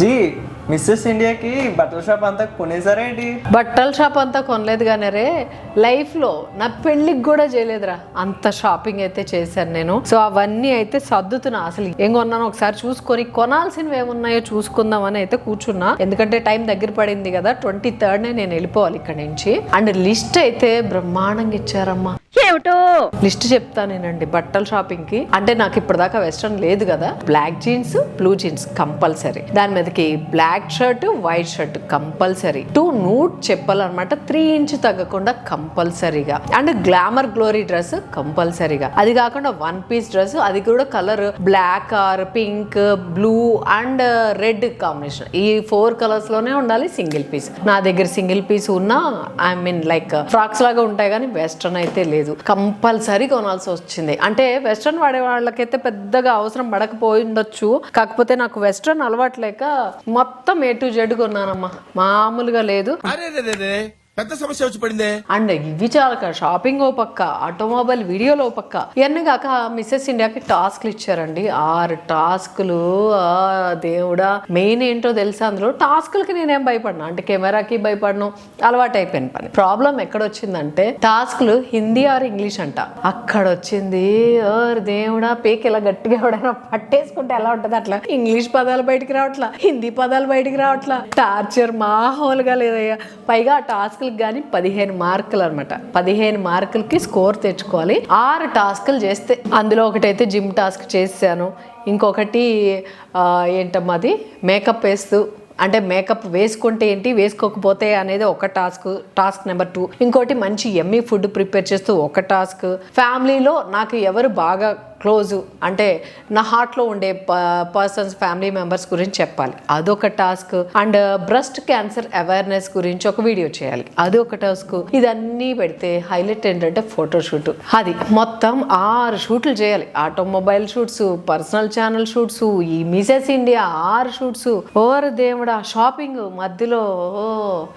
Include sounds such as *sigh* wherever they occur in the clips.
G missus ఇండియాకి బట్టల shop అంతా కొనేసారేంటి బట్టల షాప్ అంతా కొనలేదు కానీ రే లైఫ్లో నా పెళ్ళికి కూడా చేయలేదురా. అంత షాపింగ్ అయితే చేశాను నేను. సో అవన్నీ అయితే సర్దుతున్నా. అసలు ఏం కొన్నాను ఒకసారి చూసుకొని కొనాల్సినవి ఏమున్నాయో చూసుకుందామని అయితే కూర్చున్నా. ఎందుకంటే టైం దగ్గర పడింది కదా ట్వంటీ థర్డ్నే నేను వెళ్ళిపోవాలి ఇక్కడ నుంచి. అండ్ లిస్ట్ అయితే బ్రహ్మాండంగా ఇచ్చారమ్మా. ఏమిటో? లిస్ట్ చెప్తానేనండి బట్టల షాపింగ్కి అంటే నాకు ఇప్పటిదాకా వెస్ట్రన్ లేదు కదా. Black jeans blue jeans compulsory. దాని మీదకి black shirt white shirt compulsory. Two నూట్ చెప్పాలన్నమాట. త్రీ ఇంచ్ తగ్గకుండా కంపల్సరీగా. అండ్ గ్లామర్ గ్లోరీ డ్రెస్ కంపల్సరీగా. అది కాకుండా వన్ పీస్ డ్రెస్ అది కూడా colour black or pink blue and red combination. ఈ ఫోర్ కలర్స్లోనే ఉండాలి సింగిల్ పీస్. నా దగ్గర సింగిల్ పీస్ ఉన్నా ఐ మీన్ లైక్ ఫ్రాక్స్ లాగా ఉంటాయి కానీ వెస్ట్రన్ అయితే లేదు. కంపల్సరీ కొనాల్సి వచ్చింది. అంటే వెస్ట్రన్ వాడే వాళ్ళకైతే పెద్దగా అవసరం పడకపోయి ఉండొచ్చు. కాకపోతే నాకు వెస్ట్రన్ అలవాట్లేక మొత్తం ఏ టు జెడ్ కొన్నానమ్మా. మామూలుగా లేదు. అరే. పెద్ద సమస్య వచ్చి పడిందే? అండ్ ఇవి చాలక షాపింగ్ ఓ పక్క ఆటోమొబైల్ వీడియోలో ఓ పక్క. ఇవన్నీ కాక మిస్సెస్ ఇండియాకి టాస్క్లు ఇచ్చారండి. ఆరు టాస్క్లు ఆ దేవుడా. మెయిన్ ఏంటో తెలుసా అందులో? టాస్క్లకి నేనేం భయపడను. అంటే కెమెరాకి భయపడను. అలవాటు అయిపోయిన పని. ప్రాబ్లం ఎక్కడ వచ్చిందంటే టాస్క్లు హిందీ ఆర్ ఇంగ్లీష్ అంట. అక్కడ వచ్చింది ఓర్ దేవుడా పేక్ ఇలా గట్టిగా ఎవడైనా పట్టేసుకుంటే ఎలా ఉంటది అట్లా? ఇంగ్లీష్ పదాలు బయటికి రావట్లా? హిందీ పదాలు బయటికి రావట్లా? టార్చర్ మామూలుగా లేదయ్యా. పైగా ఆ టాస్క్లకు కానీ పదిహేను మార్కులు అనమాట పదిహేను మార్కులకి స్కోర్ తెచ్చుకోవాలి. ఆరు టాస్కులు చేస్తే అందులో ఒకటైతే జిమ్ టాస్క్ చేశాను. ఇంకొకటి ఆ, ఏంటమ్మా అది? మేకప్ వేస్తూ అంటే మేకప్ వేసుకుంటే ఏంటి? వేసుకోకపోతే అనేది ఒక టాస్క్ టాస్క్ నెంబర్ టూ. ఇంకోటి మంచి ఎమ్మీ ఫుడ్ ప్రిపేర్ చేస్తూ ఒక టాస్క్. ఫ్యామిలీలో నాకు ఎవరు బాగా క్లోజ్ అంటే నా హార్ట్లో ఉండే పర్సన్స్ ఫ్యామిలీ మెంబర్స్ గురించి చెప్పాలి. అదొక task. And breast cancer awareness గురించి ఒక వీడియో చేయాలి. అది ఒక టాస్క్. ఇదన్నీ పెడితే హైలైట్ ఏంటంటే ఫోటోషూట్ అది మొత్తం ఆరు షూట్లు చేయాలి. Automobile shoots personal channel shoots ఈ మిసెస్ ఇండియా ఆరు షూట్స్. ఓర్ దేవుడా షాపింగ్ మధ్యలో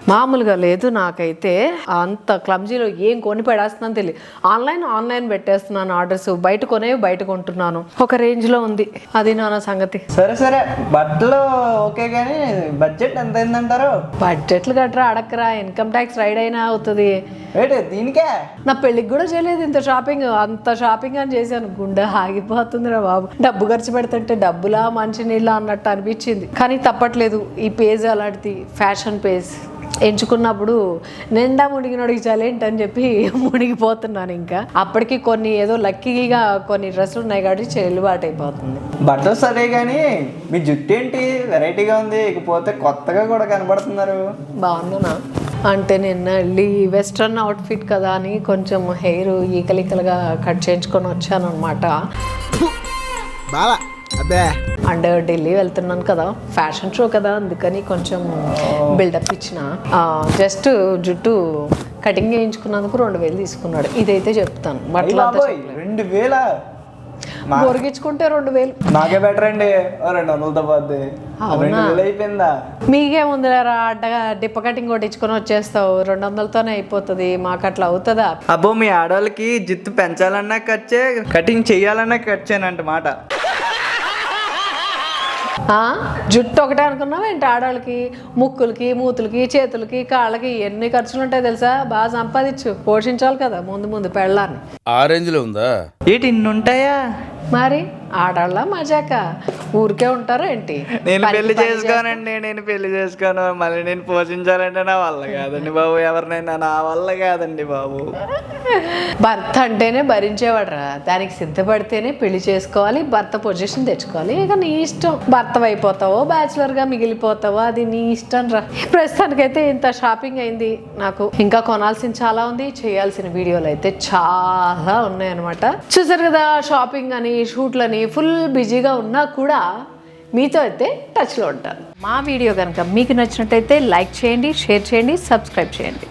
మామూలుగా లేదు నాకైతే. అంత క్లమ్జీలో ఏం కొని పెడేస్తున్నాను తెలియదు ఆన్లైన్ ఆన్లైన్ పెట్టేస్తున్నాను ఆర్డర్స్. బయట కొనేవి బయట కొంటున్నాను ఒక రేంజ్లో ఉంది. అది నా సంగతి. సరే సరే. బట్టలు ఓకే కానీ బడ్జెట్ ఎంత అయిందంటారు? బడ్జెట్లు గట్రా అడక్కరా. ఇన్కమ్ ట్యాక్స్ రైడ్ అయినా అవుతుంది. ఏంటి దీనికే? నా పెళ్ళికి కూడా చేయలేదు ఇంత షాపింగ్. అంత షాపింగ్ అని చేశాను. గుండె ఆగిపోతుందిరా బాబు. డబ్బు ఖర్చు పెడుతుంటే డబ్బులా మంచి నీళ్ళ అన్నట్టు అనిపించింది. కానీ తప్పట్లేదు. ఈ పేజ్ అలాంటిది. Fashion page. ఎంచుకున్నప్పుడు నిండా మునిగినోడికి చలేంటి అని చెప్పి *laughs* మునిగిపోతున్నాను ఇంకా. అప్పటికి కొన్ని ఏదో లక్కీగా కొన్ని డ్రెస్సులు ఉన్నాయి కాబట్టి చెల్లుబాటు అయిపోతుంది బట్టలు సరే కానీ మీ జుట్టు ఏంటి? వెరైటీగా ఉంది. ఇకపోతే కొత్తగా కూడా కనబడుతున్నారు. బాగున్నానా అంటే నిన్న వెళ్ళి వెస్ట్రన్ అవుట్ఫిట్ కదా అని కొంచెం హెయిర్ ఈకలికలుగా కట్ చేయించుకొని వచ్చాను అనమాట అబ్బే. అండ్ ఢిల్లీ వెళ్తున్నాను కదా. ఫ్యాషన్ షో కదా అందుకని కొంచెం బిల్డప్ ఇచ్చిన. జస్ట్ జుట్టు కటింగ్ చేయించుకున్నందుకు రెండు వేలు తీసుకున్నాడు. ఇదైతే చెప్తాను. బట్టలు రెండు వేల? పొరిగించుకుంటే రెండు వేలు. నాకే బెటర్ అండి. రెండు వందలతో పోద్ది. అయిపోయిందా? మీకేముందిలేరా అడ్డగా డిప్ప కటింగ్ కొట్టించుకొని వచ్చేస్తావు. రెండు వందలతోనే అయిపోతుంది. మాకు అట్లా అవుతుందా? అబ్బో మీ ఆడవాళ్ళకి జుత్తు పెంచాలన్నా ఖర్చే కటింగ్ చెయ్యాలన్నా ఖర్చేనంట మాట? జుట్టు ఒకటే అనుకున్నావా ఏంటి? ఆడవాళ్ళకి ముక్కులకి మూతులకి చేతులకి కాళ్ళకి ఎన్ని ఖర్చులు ఉంటాయి తెలుసా? బాగా సంపాదించు. పోషించాలి కదా ముందు ముందు పెళ్ళాన్ని. ఆ రేంజ్లో ఉందా? ఏంటి ఇన్ని ఉంటాయా? మరి? ఆడాళ్ళ మజాక. ఊరికే ఉంటారా ఏంటి? నేను పెళ్ళి చేసుకోనండి నేను పెళ్ళి చేసుకోను. మళ్ళీ నేను పోషించాలంటే నా వల్ల కాదండి బాబు. ఎవరినైనా నా వల్ల కాదండి బాబు. భర్త అంటేనే భరించేవాడరా. దానికి సిద్ధపడితేనే పెళ్ళి చేసుకోవాలి భర్త పొజిషన్ తెచ్చుకోవాలి. ఇక నీ ఇష్టం. భర్త అయిపోతావో బ్యాచులర్గా మిగిలిపోతావో అది నీ ఇష్టం రా. ప్రస్తుతానికైతే ఇంత షాపింగ్ అయింది. నాకు ఇంకా కొనాల్సిన చాలా ఉంది. చేయాల్సిన వీడియోలు అయితే చాలా ఉన్నాయి అనమాట చూసారు కదా షాపింగ్ అని షూట్లని ఫుల్ బిజీగా ఉన్నా కూడా మీతో అయితే టచ్లో ఉంటాను. మా వీడియో కనుక మీకు నచ్చినట్టయితే లైక్ చేయండి షేర్ చేయండి సబ్స్క్రైబ్ చేయండి.